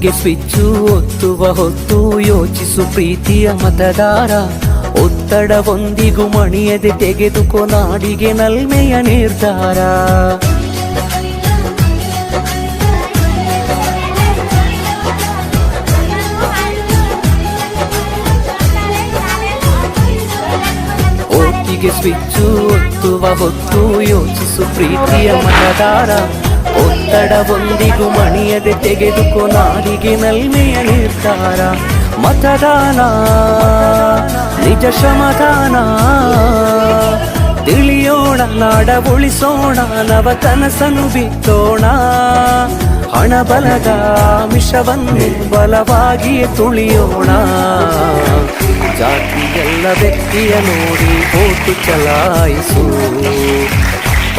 ಓಟಿಗೆ switch, ಒತ್ತುವ ಹೊತ್ತು ಯೋಚಿಸು ಪ್ರೀತಿಯ ಮತದಾರ. ಒತ್ತಡವೊಂದಿಗೂ ಮಣಿಯದೆ ತೆಗೆದುಕೋ ನಾಡಿಗೆ ನಲ್ಮೆಯ ನಿರ್ಧಾರ. ಸ್ವಿಚ್ಚು, ಒತ್ತುವ ಹೊತ್ತು ಯೋಚಿಸು ಪ್ರೀತಿಯ ಮತದಾರ. ಒತ್ತಡವೊಂದಿಗೂ ಮಣಿಯದೆ ತೆಗೆದುಕೋ ನಾರಿಗೆ ನಲ್ಮೆಯ ನಿರ್ಧಾರ. ಮತದಾನ, ನಿಜ ಶ್ರಮದಾನ. ತಿಳಿಯೋಣ ನಾಡ ಉಳಿಸೋಣ ನವ ಕನಸನು ಬಿತ್ತೋಣ. ಹಣ ಬಲದ ಮಿಷವನ್ನು ಬಲವಾಗಿ ತುಳಿಯೋಣ. ಜಾತಿಯೆಲ್ಲ ವ್ಯಕ್ತಿಯ ನೋಡಿ ಓಟು ಚಲಾಯಿಸು.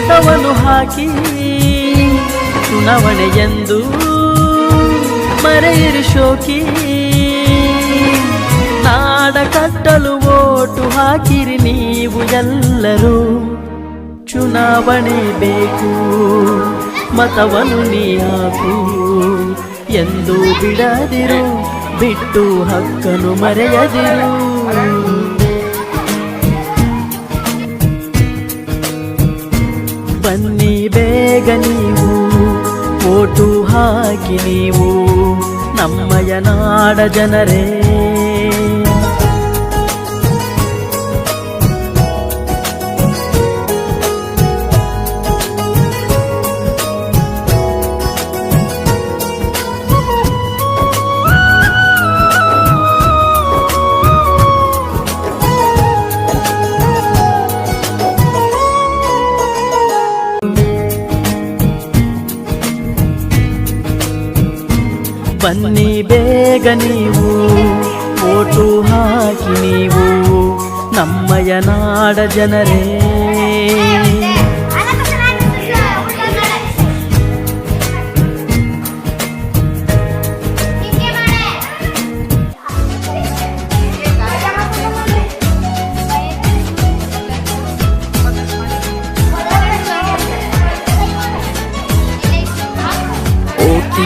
ಮತವನ್ನು ಹಾಕಿ ಚುನಾವಣೆ ಎಂದು ಮರೆಯಿರಿ ಶೋಕಿ. ನಾಡ ಕಟ್ಟಲು ಓಟು ಹಾಕಿರಿ ನೀವು ಎಲ್ಲರೂ. ಚುನಾವಣೆ ಬೇಕು, ಮತವನ್ನು ನೀ ಹಾಕು ಎಂದು ಬಿಡದಿರು, ಬಿಟ್ಟು ಹಕ್ಕನು ಮರೆಯದಿರು. ಬನ್ನಿ ಬೇಗ ನೀವು. ಓಟು ಹಾಕಿ ನೀವು. ನಮ್ಮಯ ನಾಡ ಜನರೇ. ಬನ್ನಿ ಬೇಗ ನೀವು ಓಟು ಹಾಕಿ ನೀವು ನಮ್ಮಯ ನಾಡ ಜನರೇ.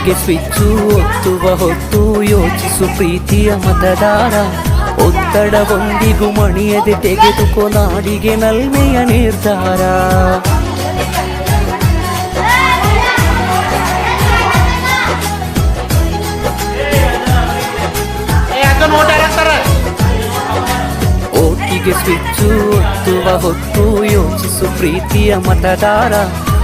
ಓಟಿಗೆ ಸ್ವಿಚ್ಚು ಒತ್ತುವ ಹೊತ್ತು ಯೋಚಿಸು ಪ್ರೀತಿಯ ಮತದಾರ. ಒತ್ತಡವೊಂದಿಗೂ ಮಣಿಯದೆ ತೆಗೆದುಕೋ ನಾಡಿಗೆ ನಲ್ಮೆಯ ನಿರ್ಧಾರ. ಓಟಿಗೆ ಸ್ವಿಚ್ಚು ಒತ್ತುವ ಹೊತ್ತು ಯೋಚಿಸು ಪ್ರೀತಿಯ ಮತದಾರ.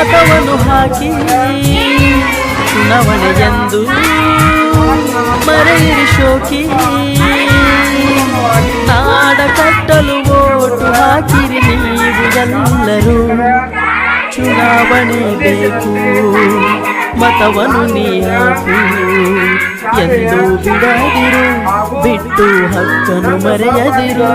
ಮತವನ್ನು ಹಾಕಿ ಚುನಾವಣೆಯೆಂದು ಮರೆಯಿರಿ ಶೋಕಿ. ನಾಡ ಕಟ್ಟಲು ಓಟು ಹಾಕಿರಿ ನೀವು ಎಲ್ಲರೂ. ಚುನಾವಣೆ ಬೇಕು, ಮತವನ್ನು ನೀ ಹಾಕು ಎಂದು ಬಿಡದಿರು, ಬಿಟ್ಟು ಹಕ್ಕನ್ನು ಮರೆಯದಿರು.